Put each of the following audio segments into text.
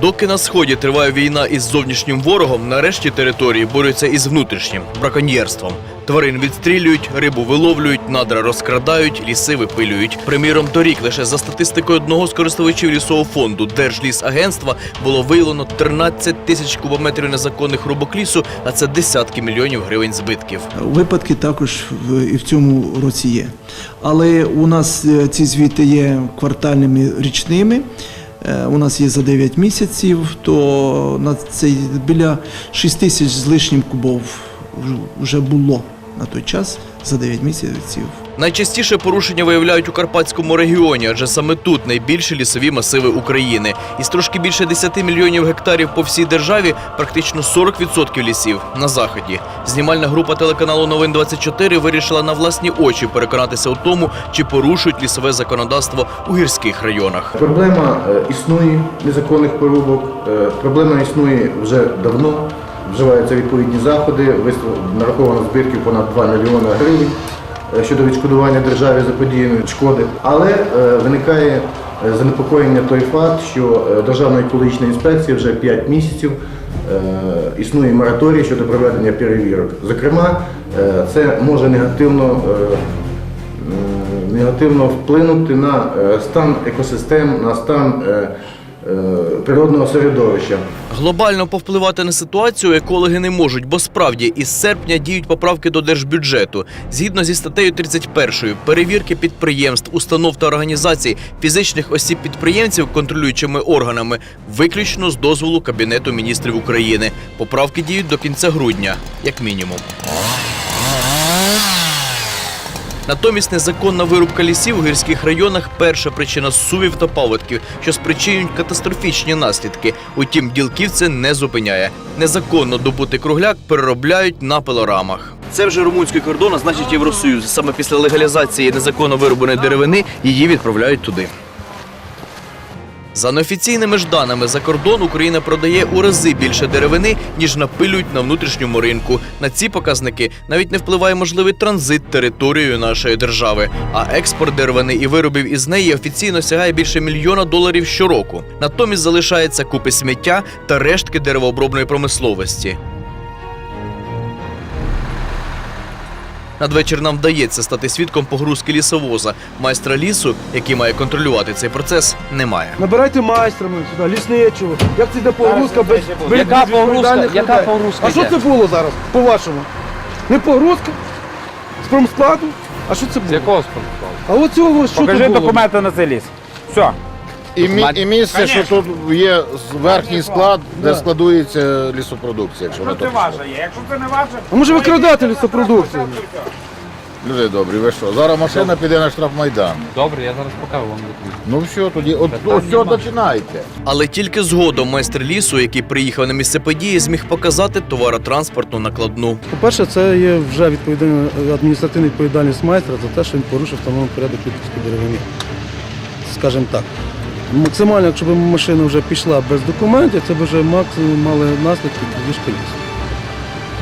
Доки на сході триває війна із зовнішнім ворогом, нарешті території борються із внутрішнім браконьєрством. Тварин відстрілюють, рибу виловлюють, надра розкрадають, ліси випилюють. Приміром, торік лише за статистикою одного з користувачів лісового фонду Держлісагентства було виявлено 13 тисяч кубометрів незаконних рубок лісу, а це десятки мільйонів гривень збитків. Випадки також і в цьому році є. Але у нас е, ці звіти є квартальними річними. Е, У нас є за 9 місяців, то на цей біля 6 тисяч з лишнім кубов вже- вже було на той час за 9 місяців. Найчастіше порушення виявляють у Карпатському регіоні, адже саме тут найбільші лісові масиви України. Із трошки більше 10 мільйонів гектарів по всій державі практично 40% лісів на заході. Знімальна група телеканалу Новин 24 вирішила на власні очі переконатися у тому, чи порушують лісове законодавство у гірських районах. Проблема е, існує незаконних порубок. е, Проблема існує вже давно. Вживаються відповідні заходи. Нараховано збитків понад 2 мільйони гривень е, щодо відшкодування державі заподіяної шкоди. Але е, виникає е, занепокоєння той факт, що Державна екологічна інспекція вже 5 місяців існує мораторій щодо проведення перевірок. Зокрема, це може негативно негативно вплинути на стан екосистем, на стан природного середовища. Глобально повпливати на ситуацію екологи не можуть, бо справді із серпня діють поправки до держбюджету. Згідно зі статтею 31, перевірки підприємств, установ та організацій фізичних осіб підприємців контролюючими органами виключно з дозволу Кабінету міністрів України. Поправки діють до кінця грудня, як мінімум. Натомість незаконна вирубка лісів у гірських районах перша причина сувів та паводків, що спричинюють катастрофічні наслідки. Утім, ділків це не зупиняє. Незаконно добутий кругляк переробляють на пилорамах. Це вже румунський кордон, а значить Євросоюз. Саме після легалізації незаконно вирубаної деревини її відправляють туди. За неофіційними ж даними за кордон Україна продає у рази більше деревини, ніж напилюють на внутрішньому ринку. На ці показники навіть не впливає можливий транзит територією нашої держави. А експорт деревини і виробів із неї офіційно сягає більше мільйона доларів щороку. Натомість залишається купи сміття та рештки деревообробної промисловості. Надвечір нам вдається стати свідком погрузки лісовоза. Майстра лісу, який має контролювати цей процес, немає. Набирайте майстрами сюди, лісничого. Як це йде погрузка без, без Яка без погрузка? Яка людей? погрузка А що це було зараз, по-вашому? Не погрузка? З промскладу? А що це З було? якого спорту? А от цього що Покажи це було? документи на цей ліс. Все. І, мі- і місце, що тут є верхній склад, де складується лісопродукція, якщо на то пішло. є. Якщо це не ваше, А може ви крадете лісопродукцію? Люди добрі, ви що? Зараз машина піде на штрафмайдан. Добре, я зараз покажу вам документи. Ну все, тоді, от, от все, починайте. Але тільки згодом майстер лісу, який приїхав на місце події, зміг показати товаротранспортну накладну. По-перше, це є вже відповідальна адміністративна відповідальність майстра за те, що він порушив встановлений порядок відпуску деревини. Скажімо так. Максимально, якщо б машина вже пішла без документів, це б вже максимум мали наслідки крадіжка лісу.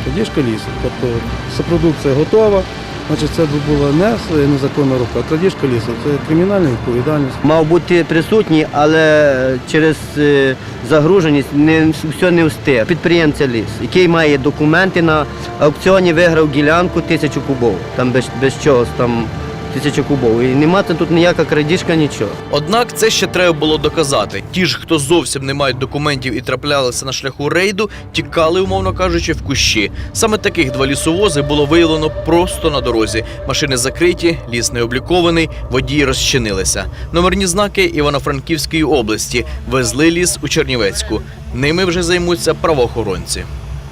Крадіжка лісу. Тобто вся продукція готова, значить це б була не незаконна рука, а крадіжка лісу. Це кримінальна відповідальність. мав бути присутній, але через е, загруженість не все не встиг. Підприємця ліс, який має документи на аукціоні, виграв ділянку тисячу кубов. Там без, без чогось там тисяча кубов. І нема тут ніяка крадіжка, нічого. Однак це ще треба було доказати. Ті ж, хто зовсім не мають документів і траплялися на шляху рейду, тікали, умовно кажучи, в кущі. Саме таких два лісовози було виявлено просто на дорозі. Машини закриті, ліс не облікований, водії розчинилися. Номерні знаки Івано-Франківської області везли ліс у Чернівецьку. Ними вже займуться правоохоронці.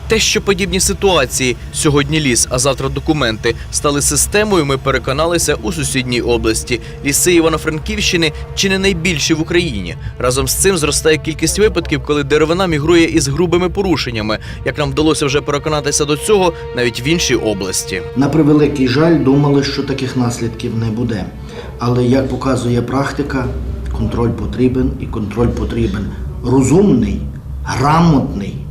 Те, що подібні ситуації сьогодні ліс, а завтра документи стали системою, ми переконалися у сусідній області. Ліси Івано-Франківщини чи не найбільші в Україні. Разом з цим зростає кількість випадків, коли деревина мігрує із грубими порушеннями. Як нам вдалося вже переконатися до цього, навіть в іншій області. На превеликий жаль, думали, що таких наслідків не буде. Але як показує практика, контроль потрібен і контроль потрібен розумний, грамотний,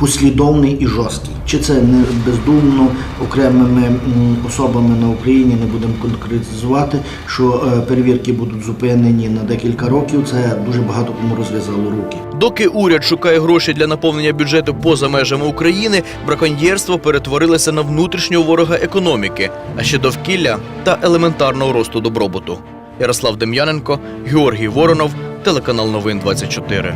послідовний і жорсткий. Чи це не бездумно окремими особами на Україні не будемо конкретизувати, що е, перевірки будуть зупинені на декілька років. Це дуже багато кому розв'язало руки. Доки уряд шукає гроші для наповнення бюджету поза межами України, браконьєрство перетворилося на внутрішнього ворога економіки, а ще довкілля та елементарного росту добробуту. Ярослав Дем'яненко, Георгій Воронов, телеканал Новин 24.